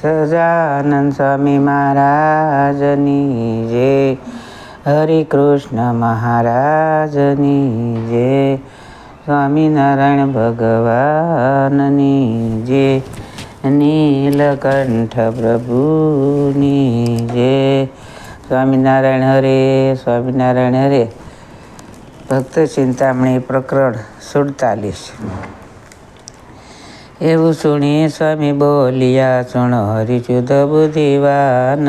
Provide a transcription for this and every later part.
સજાનંદ સ્વામી મહારાજની જય હરિકૃષ્ણ મહારાજની જય સ્વામિનારાયણ ભગવાનની જય નીલકંઠ પ્રભુની જય સ્વામિનારાયણ હરે સ્વામિનારાયણ હરે. ભક્ત ચિંતામણી પ્રકરણ સુડતાલીસ. એવું સુણી સ્વામી બોલ્યા, સુણો હરિચુદ બુદ્ધિવાન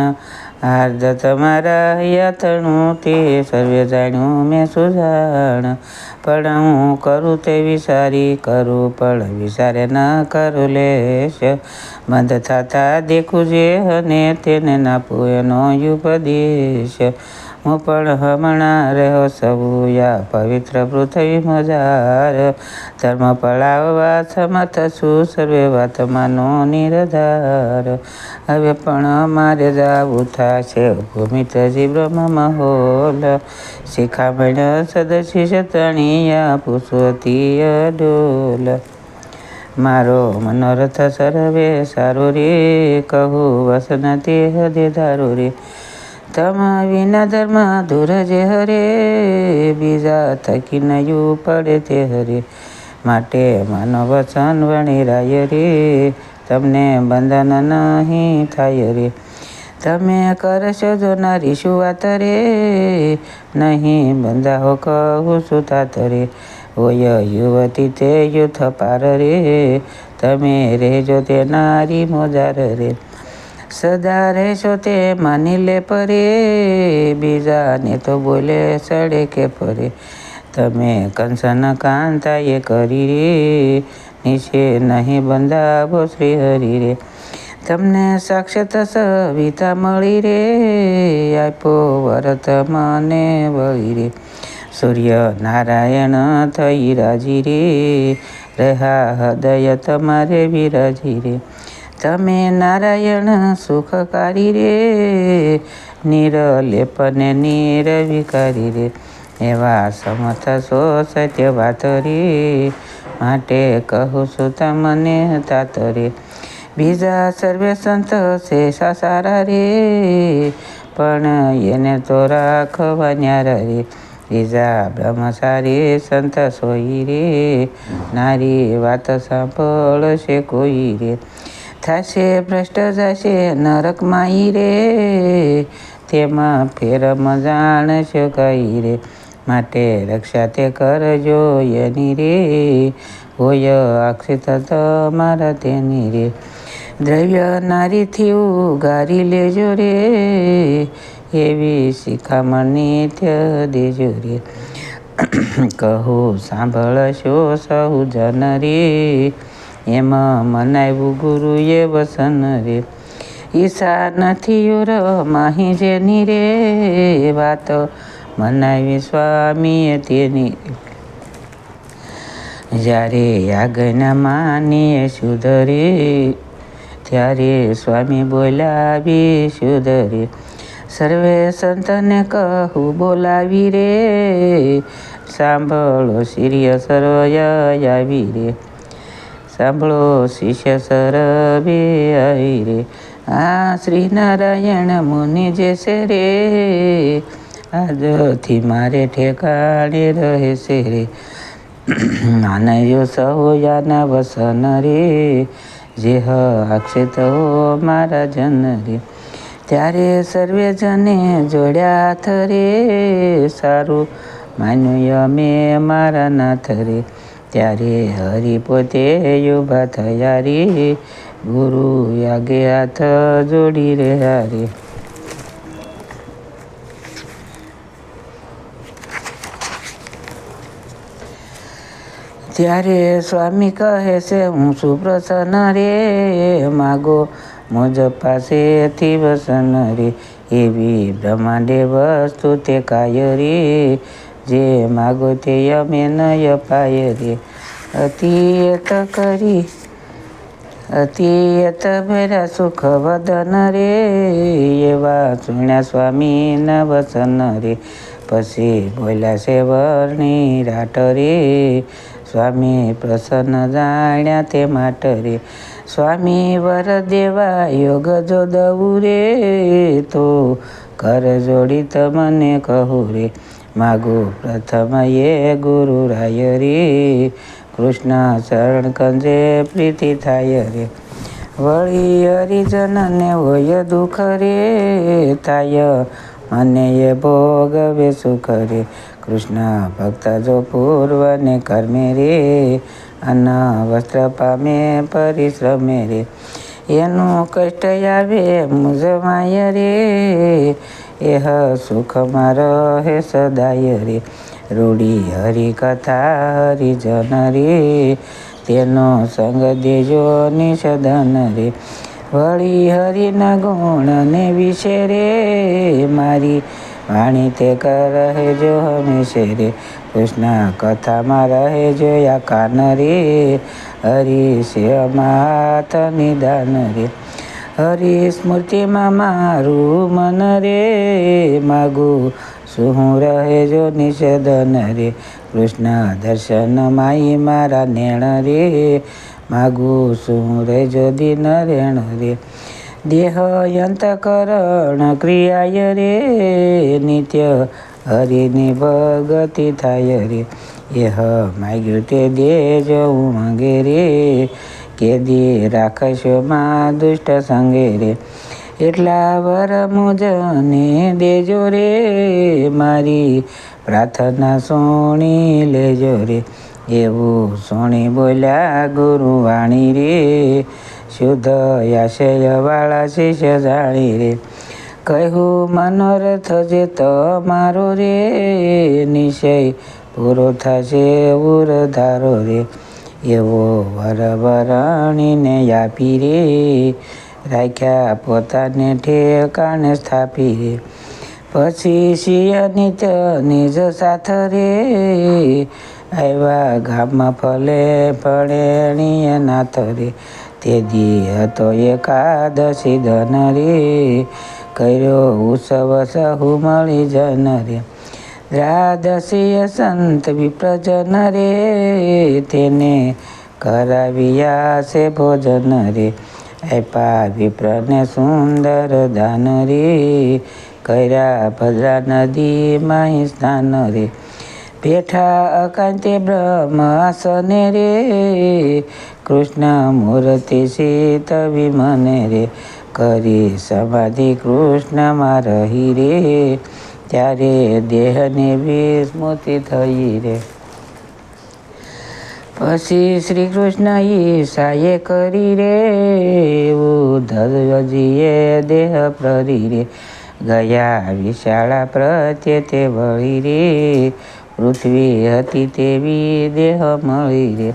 હાર્દ તમારા યાતણું તે સર્વે જાણ્યું મેં સુજાણ. પણ હું કરું તે વિચારી કરું પણ વિચારે ન કરું લેશ. બંધ થતા દેખું જે અને તેને નાપું એનો ઉપદેશ. હું પણ હમણાં રહ્યો સબુયા પવિત્ર પૃથ્વી મજાર. ધર્મ પળાવવા સમર્થ છું, સર્વે વાતમાંનો નિરધાર. હવે પણ મારે જાવું થશે, ભૂમિતજી બ્રહ્મ મહોલ. શિખામણ સદશી શતણીયા પુષ્વતીય ડોલ મારો મનોરથ સર્વે સારું રે, કહું વસનતી હદે ધારો રે. તમ વિના ધર્મ દૂર જે હરે, બીજા થકી નયું પડે તે હરે. માટે માનવ વચન વણી રાય રે, તમને બંધન નહીં થાય રે. તમે કરશો જો નારી શું વાત રે, નહીં બંધાહો કહું શું તાત રે. હોય યુવતી તે યુથ પાર રે, તમે રહેજો તે નારી મોજાર રે. સદા રહેશો તે માની લે પરે, બીજાને તો બોલે સડે કે પરે તમે કંસન કાંતા એ કરી રે, નીચે નહીં બંધાવો શ્રી હરિ રે. તમને સાક્ષાત સવિતા મળી રે આપો વરત મને વળી રે. સૂર્ય નારાયણ થઈ રાજી રે, રહ્યા હૃદય તમારે વિરાજી રે. તમે નારાયણ સુખકારી રે નિરલેપને નિરવિકારી રે. એવા સમર્થ સો સત્ય વાત રે, માટે કહું છું તમને તાત રે. બીજા સર્વે સંત છે સારા રે, પણ એને તો રાખવા ન્યારા રે. બીજા બ્રહ્મચારી સંત સોઈ રે, નારી વાત સાંભળશે કોઈ રે. થશે, ભ્રષ્ટ જશે નરકમાં રે. તેમાં ફેર જાણશો કઈ રે. માટે રક્ષા તે કરજો એની રે. હોય આક્ષિત તમારા તેની રે. દ્રવ્ય નારીથી ઉગારી લેજો રે. એવી શિખામણી ત્યાં દેજો રે. કહું, સાંભળશો સહુ જન રે. એમાં મનાવ્યું ગુરુએ વસન રે. ઈશા નથી ઓર માહી જેની રે વાત. મનાવી સ્વામીએ તેની. જ્યારે આગના માનીએ સુધરે, ત્યારે સ્વામી બોલાવી સુધરે. સર્વે સંતને કહું બોલાવી રે. સાંભળો સિરિય સર્વય આવી રે. સાંભળો શિષ્ય સરવે આવી રે આ શ્રી નારાયણ મુનિ જે છે રે આજથી મારે ઠેકાણે રહેશે રે માનયો સહોયાના વસન રે જે અક્ષિત હો મારા જન રે ત્યારે સર્વે જને જોડ્યા હાથ રે સારું માન્યું અમે મારા નાથ રે ત્યારે હરિ પોતે ઊભા થયા રે. ગુરુ આગે હાથ જોડી રહ્યા રે. ત્યારે સ્વામી કહે છે, હું સુપ્રસન્ન રે. માગો મુજ પાસેથી વસન રે. એવી બ્રહ્માંડે વસ્તુ તે કાય રે જે માગો તે અમે નય પાય રે. અતિયત કરી અતિયત ભેરા સુખ વદન રે એવા સુણ્યા સ્વામીના વસન રે પછી બોલ્યા છે વર્ણી રાટ રે સ્વામી પ્રસન્ન જાણ્યા તે માટે રે સ્વામી વર દેવા યોગ જો દવું રે તો કર જોડી તમને કહું રે માગું પ્રથમ એ ગુરુ રાય રે કૃષ્ણ ચરણ કંજે પ્રીતિ થાય રે. વળી હરિજનને હોય દુઃખ રે, થાય મને એ ભોગવે સુખ રે. કૃષ્ણ ભક્ત જો પૂર્વને કર્મે રે અન્ન વસ્ત્ર પામે પરિશ્રમે રે. એનું કષ્ટ આવે મુજમાય રે, એહ સુખમાં રહે સદાય રે. રૂડી હરિકથા હરિજન રે તેનો સંગ દેજો નિષદન રે. વળી હરિના ગુણને વિશે રે મારી વાણી તે રહેજો હંમેશે રે કૃષ્ણ કથામાં રહેજો યા કાન રે, હરિ માથ નિદાન રે. હરિ સ્મૃતિમાં મારું મન રે, માગું શું રહે જો નિષેધન રે કૃષ્ણ દર્શન માઈ મારા નેણ રે. માગું શું રે જો દિન રેણ રે? દેહ યંતકરણ ક્રિયાય રે. નિત્ય હરિની ભગતિ થાય રે. એહ, માગ્યું તે દેજો માંગે રે. કે દે રાખશો માં દુષ્ટ સંગે રે. એટલા વર મુજને દેજો રે મારી. પ્રાર્થના સોણી લેજો રે. એવું સોણી બોલ્યા ગુરુવાણી રે. શુદ્ધ આશયવાળા શિષ્ય જાણી રે. કહ્યું, મનોરથ જે તમારો રે, નિશય પૂરો થશે ઉર ધારો રે. એવો વર વરણીને આપી રે. રાખ્યા પોતાને ઠેકાણે સ્થાપી પછી શિયાની નિત્ય નિજ સાથ રે આવ્યા. ગામમાં ફલે પડેણીયા નાથ રે. તે દી હતો એકાદશી ધન રે. કર્યો ઉત્સવ સહુ મળી જન રે. દ્વાદશીય સંત વિપ્રજન રે. તેને કરાવ્યા છે ભોજન રે. આપ્યા વિપ્રને સુંદર દાન રે કર્યા ભદ્રા નદીમાં સ્નાન રે. બેઠા અકાંતે બ્રહ્માસને રે, કૃષ્ણ મૂર્તિ સીત વિમને રે. કરી સમાધિ કૃષ્ણમાં રહી રે, ત્યારે દેહને વિસ્મૃતિ થઈ રે. પછી શ્રી કૃષ્ણ ઈશાએ કરી રે ઉધરજીએ દેહ પ્રરી રે. ગયા વિશાળા પ્રત્યે તે વળી રે, પૃથ્વી હતી તેવી દેહ મળી રે.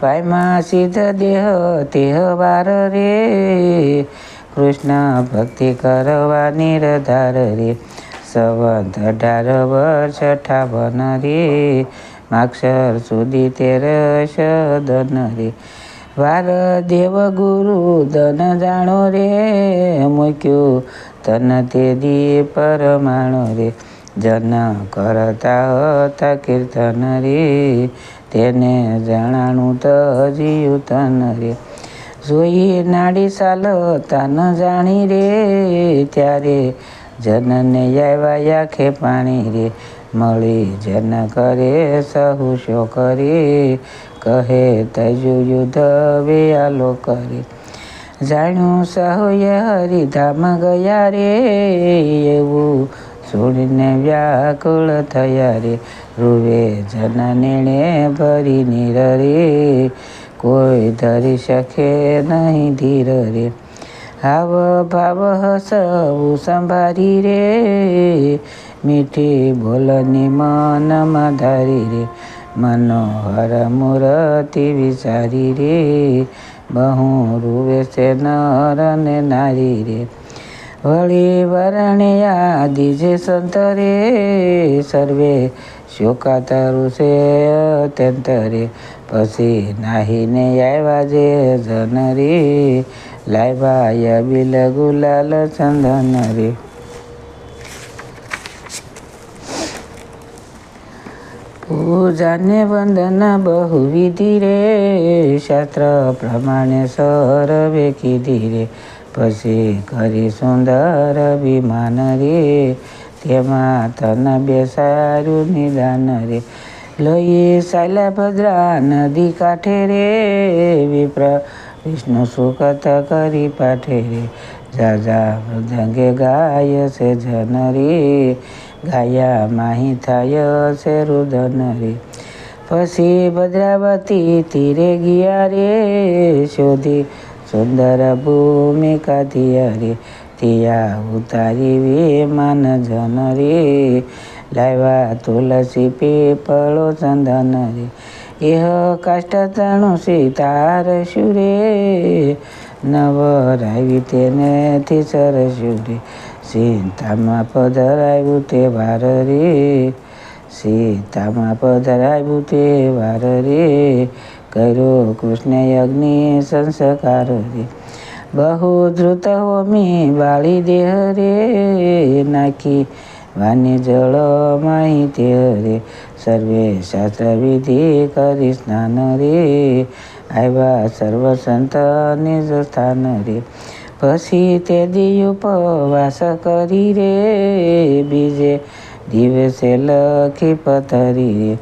પાયમાં સિદ્ધ દેહ તેહવાર રે, કૃષ્ણ ભક્તિ કરવા નિરધાર રે. સંવંત અઢાર વર્ષ અઠાવન રે માક્ષર સુધી તેર સદન રે વાર દેવ ગુરુ ધન જાણો રે મૂક્યું તન તે દી પરમાણો રે જન કરતા હતા કીર્તન રે તેને જણાણું તજીયું તન રે જોઈ નાડી સાલ તન જાણી રે ત્યારે જનને આવ્યા આખે પાણી રે મળી, જન કરે સહુ શો કરી કહે તજુ યુદ્ધ વેયાલો કરે. જાણ્યું સહુએ હરિધામ ગયા રે, એવું છોડીને વ્યાકુળ થયા રે. રૂવે જન નીણે ભરી નીર રે, કોઈ ધરી શકે નહીં ધીર રે. હાવ ભાવ સૌ સંભારી રે મીઠી બોલની મનમાં ધારી રે મનોહર મૂર્તિ વિચારી રે બહુ રૂવે છે નર ને નારી રે વળી વરણ્યા દીજે સંત રે સર્વે શોકાતરું છે અત્યંત રે પછી નાહીને આવ્યા જે જન રે લાવ્યા બિલ ગુલાલ ચંદન રે પૂજાને વંદન બહુવિધિ રે શાસ્ત્ર પ્રમાણે સરવે કીધી રે પછી કરી સુંદર વિમાન રે તેમાં તન બેસારું નિદાન રે લઈ સાલા ભદ્રા નદી કાંઠે રે વિપ્ર વિષ્ણુ સુકત કરી પાઠે રે જાજા મૃદંગે ગાય છે જન રે ગાયા માહી થાય છે રુદન રે પછી ભદ્રાવતી તીરે ગયા રે શોધી સુંદર ભૂમિકા દિયા રે તિયા ઉતારી વિમાન જન રે લાવ્યા તુલસી પીપળો ચંદન રે એહ કાષ્ટ તણું સીતાર શુરે નવરાવી તેને થી સરસ્યું રે સીતામાં પધરાયું તે વાર રે સીતામાં પધરાયું તે વાર રે કર્યો કૃષ્ણ અગ્નિ સંસ્કાર રે. બહુ ધ્રુત હોમી બાળી દેહ રે. નાખી વાની જળ માહિતી રે. સર્વે શાસ્ત્ર વિધિ કરી સ્નાન રે. આવ્યા સર્વ સંત નિજ સ્થાન રે. પછી તે દી ઉપવાસ કરી રે. બીજે દિવસે લખી પથરી.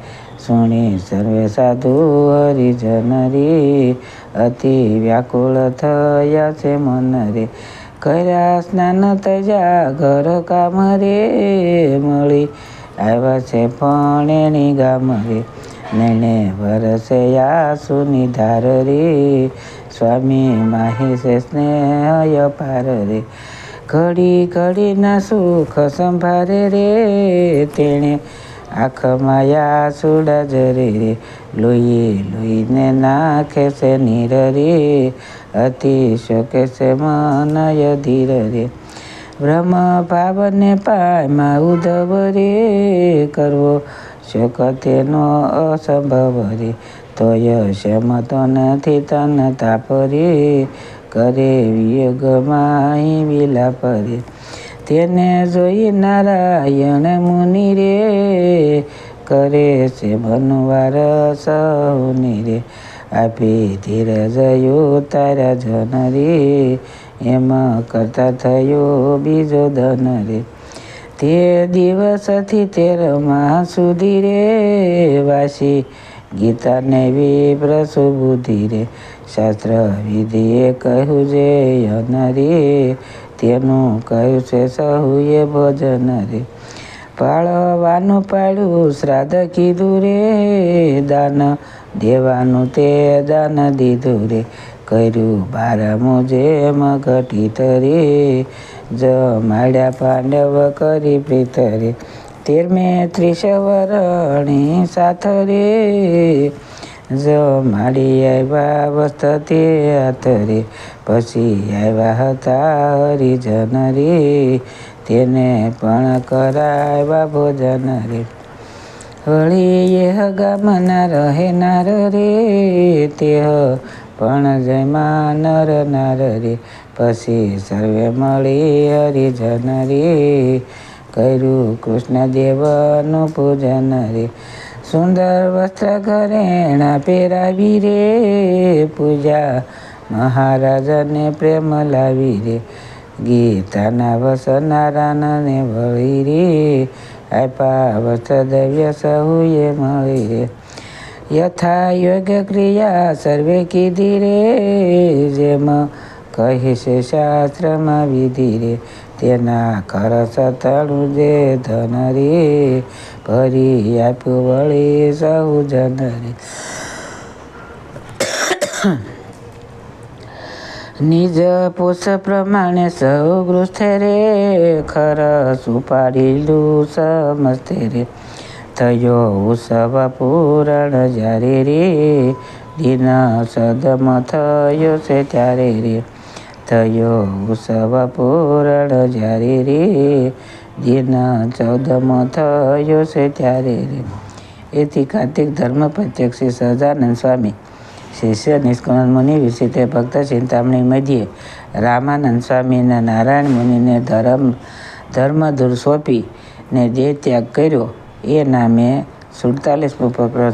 સુણી સર્વે સાધુ હરિજન રે. અતિ વ્યાકુળ થયા છે મન રે. કર્યા સ્નાન તજા ઘર કામ રે. મળી આવ્યા છે પણેણી ગામ રે. નૈને વરસે સુની ધાર રે. સ્વામી માહી સ્નેહય સ્નેહ પાર રે. ઘડી ઘડીના સુખ સંભારે રે. તેણે આખ માયા સુડજ રે. લોહી લોહીને નાખે છે નીર રે. અતિ શોકે છે મનય ધીર રે. બ્રહ્મ ભાવને પાયમાં ઉધવ રે. કરવો શોક તેનો અસંભવ રે. તોય શમતો નથી તન તાપ રે કરે વિયોગમાં વિલાપ રે તેને જોઈ નારાયણ મુનિ રે કરે છે બનવાર સૌની રે આપી ધીરજ તારા જન રે એમ કરતા થયો બીજો ધન રે તે દિવસથી તેરમાં સુધી રે વાસી ગીતાને વિપ્ર સુબુદ્ધિ રે. શાસ્ત્ર વિધિએ કહ્યું જે અનરે તેનું કહ્યું છે સહુએ ભજન રે. પાળવાનું પાડ્યું, શ્રાદ્ધ કીધું રે, દાન દેવાનું તે દાન દીધું રે. કર્યું બારમું જેમ ઘટિત રે, જમાડ્યા પાંડવ કરી પ્રીત રે તેરમે ત્રીસ સાથ રે. જમાડી આવ્યા વસ્ત તે હાથ રે, પછી આવ્યા હતા હરિજન રે. તેને પણ કરાવ્યા ભોજન રે. વળી એ ગામના રહેનાર રે, તે પણ જયમાં નર નાર રે. પછી સર્વે મળી હરિજન રે. કર્યું કૃષ્ણદેવનું પૂજન રે સુંદર વસ્ત્ર ઘરેણા પહેરાવી રે પૂજા મહારાજને પ્રેમ લાવી રે ગીતાના વસનારાયણને વળી રે આપ્યા વસ્ત્ર દવ્ય સહુએ મળી રે યથા યોગ્ય ક્રિયા સર્વે કીધી રે જેમ કહે શાસ્ત્રમાં વિધિ રે તેના કર સતણું જે ધન રે ભરી આપ્યું વળી સહુ જન રે નિજ પોષ પ્રમાણે સૌ ગૃસ્થ રે ખરસ ઉપાડેલું સમસ્તે રે થયો ઉત્સવ પૂરણ જ્યારે રે દિન સદમ થયો છે ત્યારે રે થયો. ઉત્સવ પૂરણ જ્યારે રે દિન ચૌદમ થયો છે ત્યારે રે. એથી કાર્તિક ધર્મ પ્રત્યક્ષી સહજાનંદ સ્વામી, શિષ્ય નિષ્કુળાનંદ મુનિ વિશે તે ભક્ત ચિંતામણી મધ્યે રામાનંદ સ્વામીના નારાયણ મુનિને ધર્મ, ધર્મધુર સોંપી ને જે ત્યાગ કર્યો, એ નામે સુડતાલીસ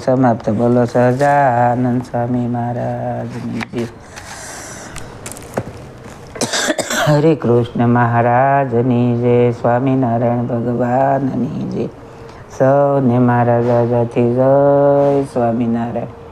સમાપ્ત. બોલો, સહજાનંદ સ્વામી મહારાજની જય. હરે કૃષ્ણ મહારાજની જય સ્વામિનારાયણ ભગવાનની જય. સૌને મહારાજાથી જય સ્વામિનારાયણ.